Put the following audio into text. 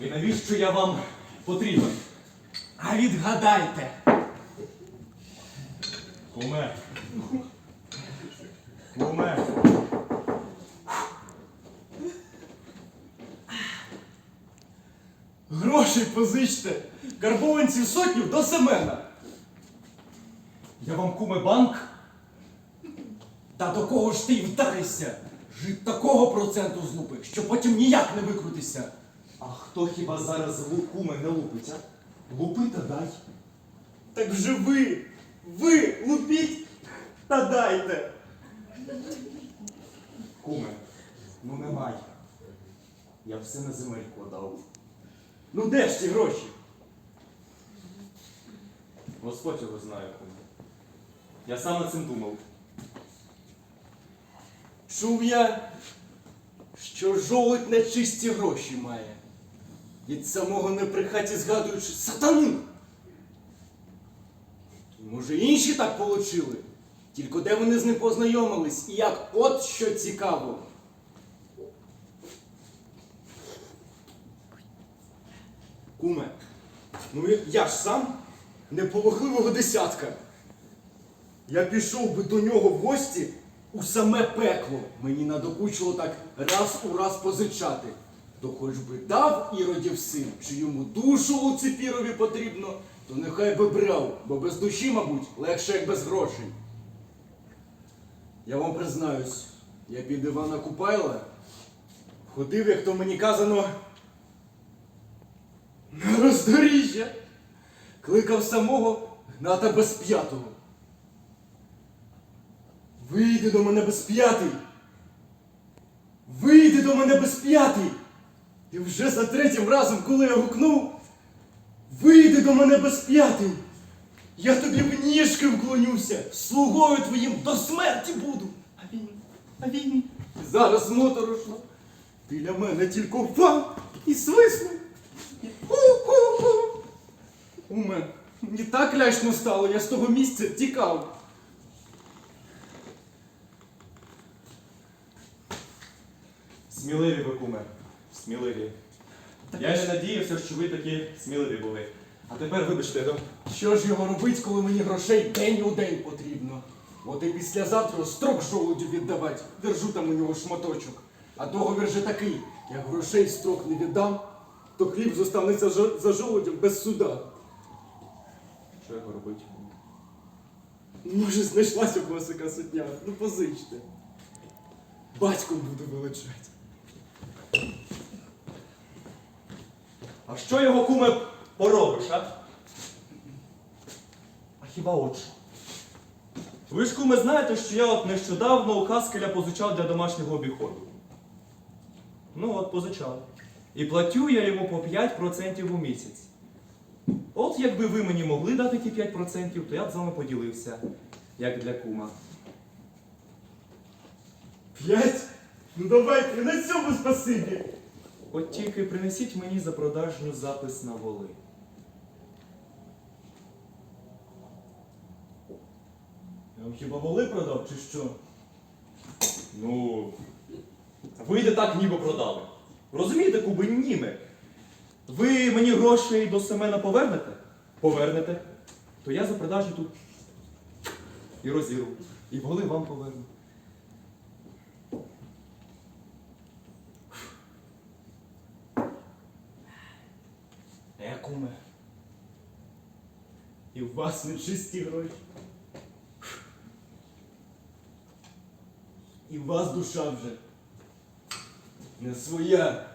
І навіщо я вам потрібен? А відгадайте. Куме. Куме. Грошей позичте. Карбованців сотню до Семена. Я вам куме банк? Та до кого ж ти вдаришся? Жит такого проценту злупив, що потім ніяк не викрутишся. А хто хіба зараз лу- куме не лупить, а? Лупи та дай. Так вже ви, ви лупіть та дайте. Куме, ну немає. Я все на земельку дав. Ну де ж ці гроші? Господь його знає, куме. Я сам над цим думав. Чув я, що жолудь на чисті гроші має. Від самого неприхаті згадуючи сатану. Може, інші так получили? Тільки де вони з ним познайомились і як от що цікаво. Куме, ну я- ж сам неполохливого десятка. Я пішов би до нього в гості у саме пекло. Мені надокучило так раз у раз позичати. То хоч би дав іродів син, чи йому душу Луципірові потрібно, то нехай би брав, бо без душі, мабуть, легше, як без грошей. Я вам признаюсь, я під Івана Купайла ходив, як то мені казано, на роздоріжжя. Кликав самого гната безп'ятого. Вийди до мене безп'ятий. Вийди до мене безп'ятий. І вже за третім разом, коли я гукнув, вийди до мене безп'ятий. Я тобі в ніжки вклонюся, слугою твоїм до смерті буду. А він, а він і зараз моторошно. Біля мене тільки впав і свиснув. І ху-ху-ху. У мене мені так лячно стало, я з того місця тікав. Сміливі ви, куме. Сміливі. Я не надіявся, що ви такі сміливі були. А тепер вибачте, ну, Що ж його робить, коли мені грошей день у день потрібно? От і післязавтра строк жолудю віддавати. Держу там у нього шматочок. А договір же такий, як грошей строк не віддам, то хліб зостанеться за жолудем без суда. що його робить? Може, знайшлася яка сотня. Ну позичте. Батьком буду величати. А що його куме поробиш, а? А хіба от що? Ви ж куме знаєте, що я от нещодавно у Хаскеля позичав для домашнього обіходу. Ну от позичав. І платю я йому по 5% у місяць. От якби ви мені могли дати ті 5%, то я б з вами поділився, як для кума. П'ять? Ну давайте, на цьому спасибі. От тільки принесіть мені за продажню запис на воли. Я вам хіба воли продав чи що? Ну, вийде так, ніби продали. Розумієте, куби німи. Ви мені грошей до Семена повернете? Повернете. То я за продажі тут і розірву. І воли вам поверну. Куме. І у вас не чисті гроші. І у вас душа вже не своя.